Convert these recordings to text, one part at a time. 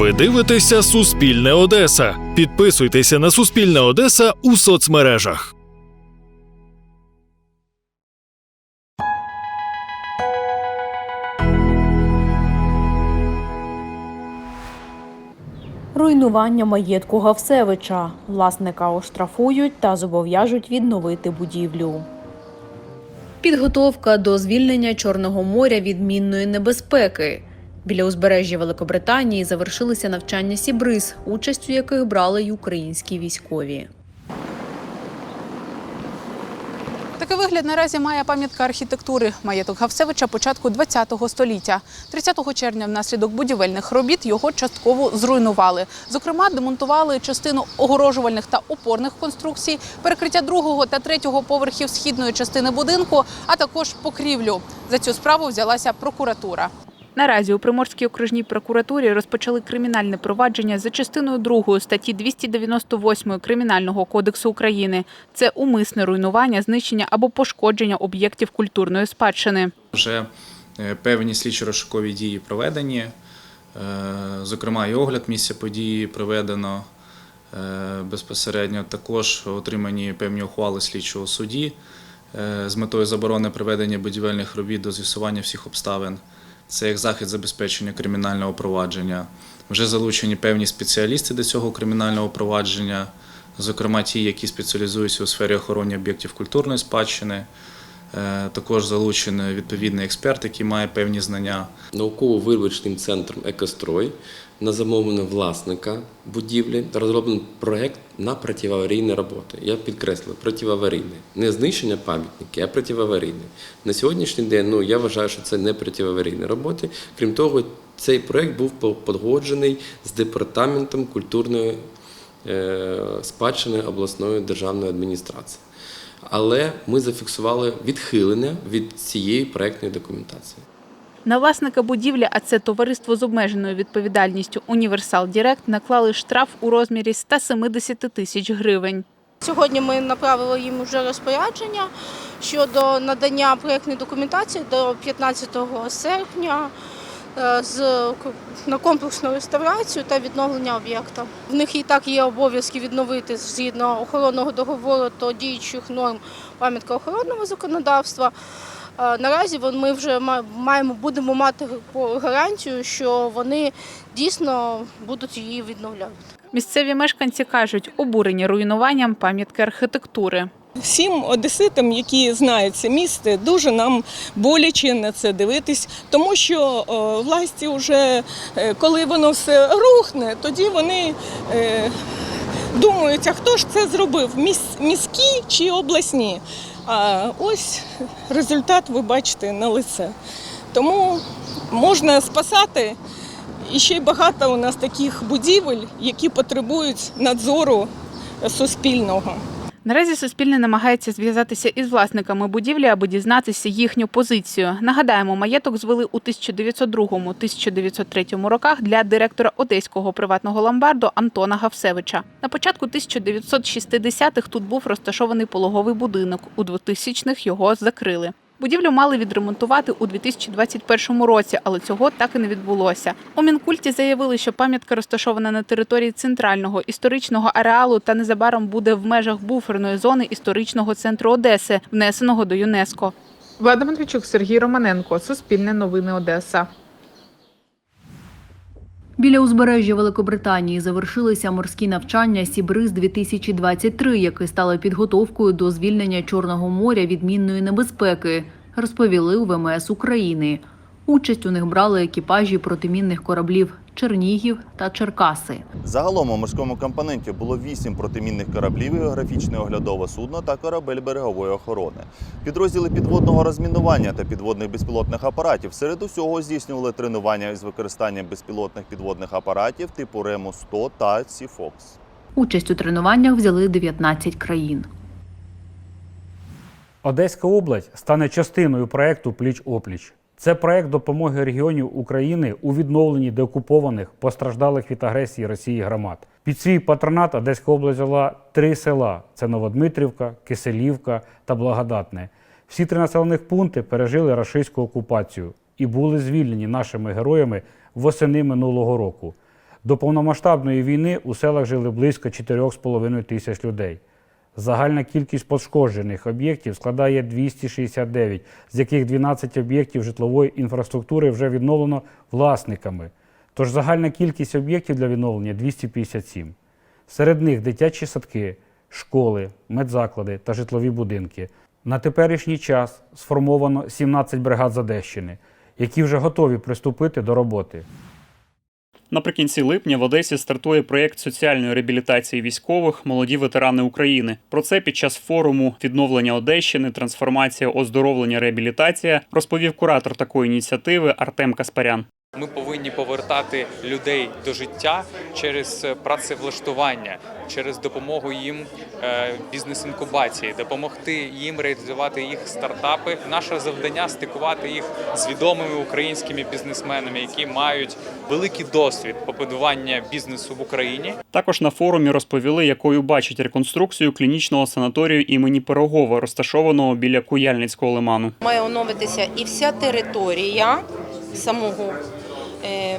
Ви дивитеся Суспільне Одеса. Підписуйтеся на Суспільне Одеса у соцмережах. Руйнування маєтку Гавсевича. Власника оштрафують та зобов'яжуть відновити будівлю. Підготовка до звільнення Чорного моря від мінної небезпеки. Біля узбережжя Великобританії завершилися навчання Сібриз, участь у яких брали й українські військові. Такий вигляд наразі має пам'ятка архітектури маєток Гавсевича початку ХХ століття. 30 червня внаслідок будівельних робіт його частково зруйнували. Зокрема, демонтували частину огорожувальних та опорних конструкцій, перекриття другого та третього поверхів східної частини будинку, а також покрівлю. За цю справу взялася прокуратура. Наразі у Приморській окружній прокуратурі розпочали кримінальне провадження за частиною 2 статті 298 Кримінального кодексу України. Це умисне руйнування, знищення або пошкодження об'єктів культурної спадщини. Вже е, певні слідчо-розшукові дії проведені, е, зокрема, і огляд місця події проведено е, безпосередньо. Також отримані певні ухвали слідчого судді з метою заборони проведення будівельних робіт до з'ясування всіх обставин. Це як захід забезпечення кримінального провадження. Вже залучені певні спеціалісти до цього кримінального провадження, зокрема ті, які спеціалізуються у сфері охорони об'єктів культурної спадщини. Е, Також залучений відповідний експерт, який має певні знання. Науково-виробничним центром Екострой на замовлення власника будівлі розроблений проект на протиаварійні роботи. Я підкреслив протиаварійні. Не знищення пам'ятників, а протиаварійні. На сьогоднішній день ну, я вважаю, що це не протиаварійні роботи. Крім того, цей проект був погоджений з департаментом культурної е, спадщини обласної державної адміністрації. Але ми зафіксували відхилення від цієї проектної документації. На власника будівлі, а це товариство з обмеженою відповідальністю Універсал Дірект, наклали штраф у розмірі 170 тисяч гривень. Сьогодні ми направили їм вже розпорядження щодо надання проєктної документації до 15 серпня з на комплексну реставрацію та відновлення об'єкта. В них і так є обов'язки відновити згідно охоронного договору та діючих норм пам'яткоохоронного законодавства. Е, Наразі ми вже ма- маємо будемо мати гарантію, що вони дійсно будуть її відновляти. Місцеві мешканці кажуть, обурені руйнуванням пам'ятки архітектури. Всім одеситам, які знають це місце, дуже нам боляче на це дивитись, тому що е, власті вже е, коли воно все рухне, тоді вони е, думають, а хто ж це зробив? Міські чи обласні? А ось результат ви бачите на лице. Тому можна спасати. І ще багато у нас таких будівель, які потребують надзору суспільного. Наразі Суспільне намагається зв'язатися із власниками будівлі, аби дізнатися їхню позицію. Нагадаємо, маєток звели у 1902-1903 роках для директора одеського приватного ломбарду Антона Гавсевича. На початку 1960-х тут був розташований пологовий будинок. У 2000-х його закрили. Будівлю мали відремонтувати у 2021 році, але цього так і не відбулося. У Мінкульті заявили, що пам'ятка розташована на території центрального історичного ареалу та незабаром буде в межах буферної зони історичного центру Одеси, внесеного до ЮНЕСКО. Влада Матвійчук, Сергій Романенко, Суспільне новини Одеса. Біля узбережжя Великобританії завершилися морські навчання Сібриз 2023 які стали підготовкою до звільнення Чорного моря від мінної небезпеки, розповіли у ВМС України. Участь у них брали екіпажі протимінних кораблів Чернігів та Черкаси. Загалом у морському компоненті було вісім протимінних кораблів, географічне оглядове судно та корабель берегової охорони. Підрозділи підводного розмінування та підводних безпілотних апаратів серед усього здійснювали тренування із використанням безпілотних підводних апаратів типу Рему 100 та Сіфокс. Участь у тренуваннях взяли 19 країн. Одеська область стане частиною проекту Пліч опліч. Це проект допомоги регіонів України у відновленні деокупованих, постраждалих від агресії Росії громад. Під свій патронат Одеська область взяла три села: це Новодмитрівка, Киселівка та Благодатне. Всі три населених пункти пережили рашистську окупацію і були звільнені нашими героями восени минулого року. До повномасштабної війни у селах жили близько 4,5 тисяч людей. Загальна кількість пошкоджених об'єктів складає 269, з яких 12 об'єктів житлової інфраструктури вже відновлено власниками. Тож загальна кількість об'єктів для відновлення 257. Серед них дитячі садки, школи, медзаклади та житлові будинки. На теперішній час сформовано 17 бригад з Одещини, які вже готові приступити до роботи. Наприкінці липня в Одесі стартує проєкт соціальної реабілітації військових Молоді ветерани України. Про це під час форуму відновлення Одещини, трансформація, оздоровлення, реабілітація розповів куратор такої ініціативи Артем Каспарян. Ми повинні повертати людей до життя через е, працевлаштування, через допомогу їм е, бізнес-інкубації, допомогти їм реалізувати їх стартапи. Наше завдання стикувати їх з відомими українськими бізнесменами, які мають великий досвід побудування бізнесу в Україні. Також на форумі розповіли, якою бачать реконструкцію клінічного санаторію імені Пирогова, розташованого біля Куяльницького лиману. Має оновитися і вся територія самого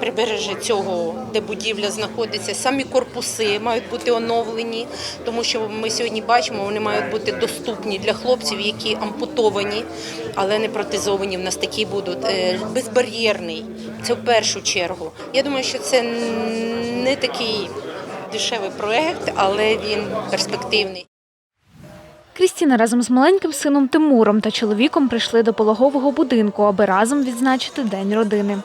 прибережжя цього, де будівля знаходиться. Самі корпуси мають бути оновлені, тому що ми сьогодні бачимо, вони мають бути доступні для хлопців, які ампутовані, але не протезовані. В нас такі будуть Е, безбар'єрний. Це в першу чергу. Я думаю, що це не такий дешевий проект, але він перспективний. Крістіна разом з маленьким сином Тимуром та чоловіком прийшли до пологового будинку, аби разом відзначити День родини.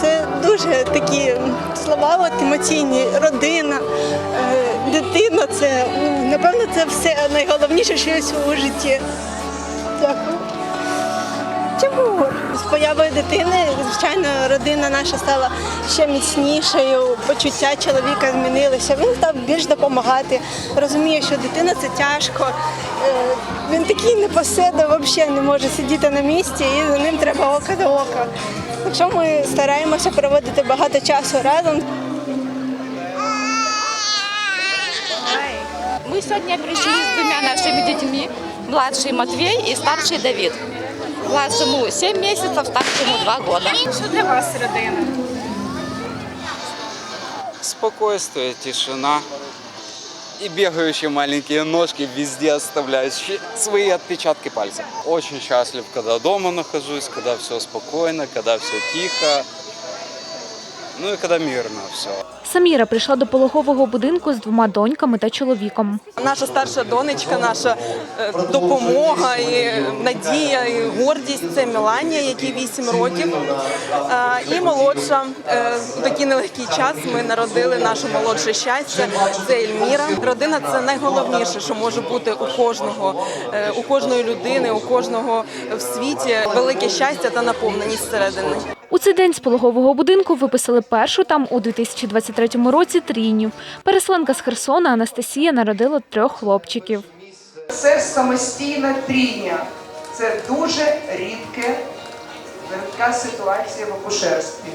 Це дуже такі слова от, емоційні. Родина, е, дитина це напевно це все найголовніше, щось у житті. Дякую. Чому? З появою дитини, звичайно, родина наша стала ще міцнішою, почуття чоловіка змінилися. Він став більш допомагати. Розуміє, що дитина це тяжко. Е, Він такий непоседа, взагалі не може сидіти на місці, і за ним треба око до ока. Так ми стараємося проводити багато часу разом. Мы сегодня пришли с двумя нашими детьми, младший Матвей и старший Давид. Младшему 7 месяцев, старшему 2 года. Що для вас родина? Спокойствие, тишина и бегающие маленькие ножки везде оставляющие свои отпечатки пальцев. Очень счастлив, когда дома нахожусь, когда все спокойно, когда все тихо, ну когда мирно все. Саміра прийшла до пологового будинку з двома доньками та чоловіком. Наша старша донечка, наша е, допомога, і надія, і гордість це Меланія, якій 8 років. І молодша е, у такий нелегкий час ми народили наше молодше щастя. Це Ельміра. Родина це найголовніше, що може бути у кожного, е, у кожної людини, у кожного в світі. Велике щастя та наповненість всередини. У цей день з пологового будинку виписали першу там у 2023 році трійню. Переселенка з Херсона Анастасія народила трьох хлопчиків. Це самостійна трійня. Це дуже рідке, рідка ситуація в акушерстві.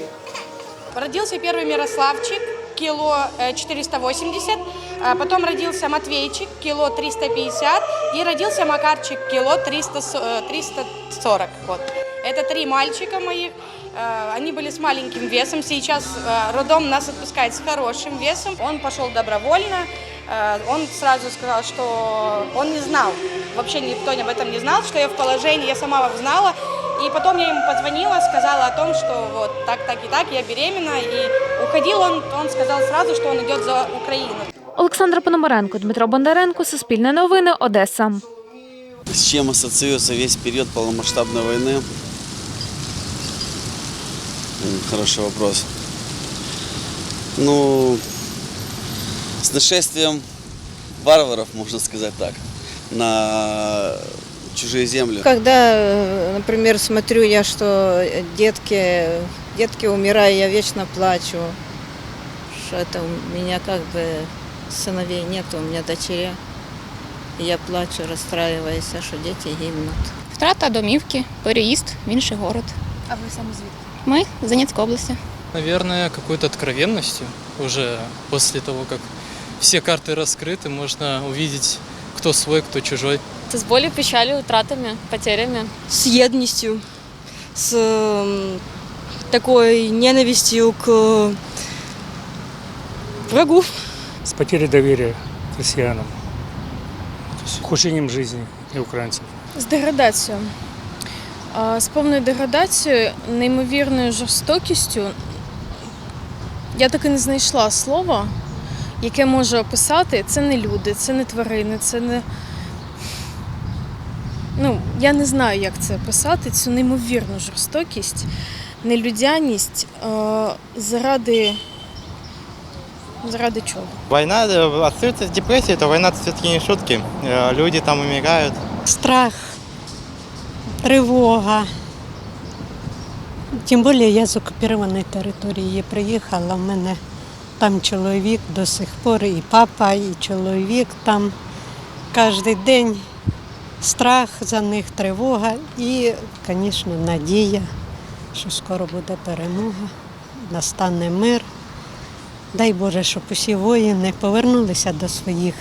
Родился первый Мирославчик, кило э, 480, а потом родился Матвейчик, кило 350, и родился Макарчик, кило 300, со- э, 340. Вот. Это три мальчика моих. Э, Они были с маленьким весом. Сейчас э, роддом нас отпускает с хорошим весом. Он пошел добровольно. Э, Он сразу сказал, что он не знал, вообще никто об этом не знал, что я в положении, я сама знала. И потом я ему позвонила, сказала о том, что вот так, так и так, я беременна. И уходил он, он сказал сразу, что он идет за Украину. Олександра Пономаренко, Дмитро Бондаренко, Суспільне новини, Одеса. С чем ассоциируется весь период полномасштабной войны? М, Хороший вопрос. Ну, с нашествием варваров, можно сказать так, на чужие земли. Когда, э, например, смотрю я, что детки, детки умирают, я вечно плачу. Что это у меня как бы сыновей нет, у меня дочеря. И я плачу, расстраиваюсь, что дети гибнут. Втрата домівки, переїзд в інший город. А ви саме звідки? Ми з Донецької області. Наверное, какой-то откровенностью. Уже после того, как все карты раскрыты, можно увидеть, кто свой, кто чужой. Це з болю, печалю, втратами, потерями. З єдністю. с м, такой ненавистью к врагу. с потерей доверия к россиянам, то есть ухудшением жизни и украинцев. З деградацією. З повною деградацією, неймовірною жорстокістю. Я так і не знайшла слова, яке може описати. Це не люди, це не тварини, це не. Ну, я не знаю, як це описати, цю неймовірну жорстокість, нелюдяність е, заради. Заради чого? Война э, остается депрессия, то война все-таки не шутки. Э, Люди там умирают. Страх, тривога. Тим більше я з окупованої території приїхала. У мене там чоловік до сих пор, і папа, і чоловік там. Кожен день страх за них, тривога і, звісно, надія, що скоро буде перемога, настане мир. Дай Боже, щоб усі воїни повернулися до своїх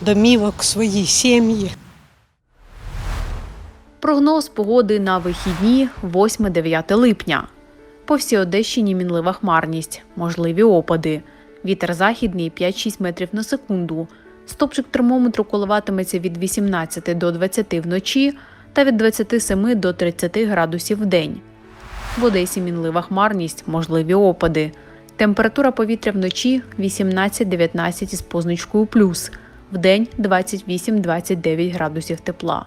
домівок, свої сім'ї. Прогноз погоди на вихідні 8-9 липня. По всій Одещині мінлива хмарність, можливі опади. Вітер західний 5-6 метрів на секунду. Стопчик термометру коливатиметься від 18 до 20 вночі та від 27 до 30 градусів в день. В Одесі мінлива хмарність, можливі опади. Температура повітря вночі 18-19 із позначкою плюс, вдень 28-29 градусів тепла.